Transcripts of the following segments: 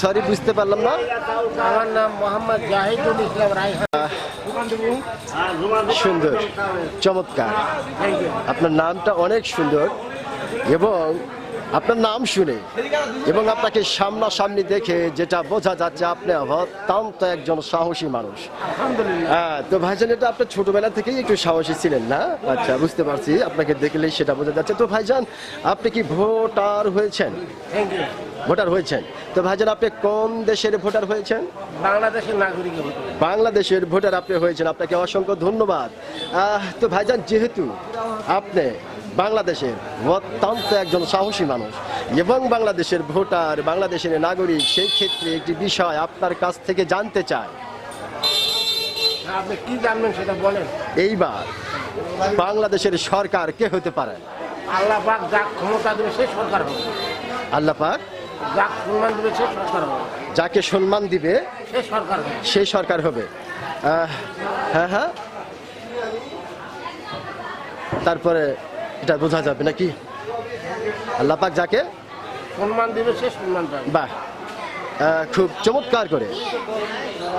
Sorry বুঝতে পারলাম না। আমার নাম মোহাম্মদ জাহিদুল ইসলাম রায়হান। সুন্দর চমৎকার। আপনার নামটা অনেক সুন্দর এবং আপনার নাম শুনে এবং আপনাকে সামনাসামনি দেখে যেটা বোঝা যাচ্ছে আপনি অত্যন্ত একজন সাহসী মানুষ। হ্যাঁ তো ভাইজান এটা আপনার ছোটবেলা থেকেই একটু সাহসী ছিলেন না? আচ্ছা বুঝতে পারছি আপনাকে দেখলেই সেটা বোঝা যাচ্ছে। তো ভাইজান আপনি কি ভোটার হয়েছেন? ভোটার হয়েছেন। তো ভাইজান আপনি কোন দেশের ভোটার হয়েছেন? বাংলাদেশের নাগরিক বাংলাদেশের ভোটার আপনি হয়েছেন। আপনাকে অসংখ্য ধন্যবাদ। তো ভাইজান যেহেতু আপনি বাংলাদেশের অত্যন্ত একজন সাহসী মানুষ। এবং বাংলাদেশের ভোটার বাংলাদেশের নাগরিক সেই ক্ষেত্রে একটি বিষয় আপনার কাছ থেকে জানতে চায় আপনি কি জানবেন সেটা বলেন। এইবার বাংলাদেশের সরকার কে হতে পারে? আল্লাহ পাক যাক ক্ষমতা দেবে সে সরকার হবে। আল্লাহ পাক যাক সম্মান দেবে সে সরকার হবে। যাকে সম্মান দিবে সে সরকার হবে। সেই সরকার হবে। হ্যাঁ হ্যাঁ। তারপরে এটা বোঝা যাবে নাকি? আল্লাহ পাক যাকে সম্মান দেবে সে সম্মান পাবে। বাহ। খুব চমৎকার করে।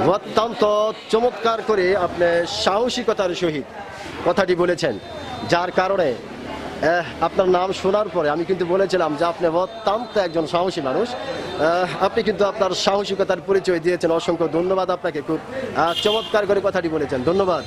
অত্যন্ত চমৎকার করে আপনি সাহসিকতার সহিত কথাটি বলেছেন যার কারণে আপনার নাম শোনার পরে আমি কিন্তু বলেছিলাম যে আপনি অত্যন্ত একজন সাহসী মানুষ। আপনি কিন্তু আপনার সাহসিকতার পরিচয় দিয়েছেন। অসংখ্য ধন্যবাদ আপনাকে। খুব চমৎকার করে কথাটি বলেছেন। ধন্যবাদ।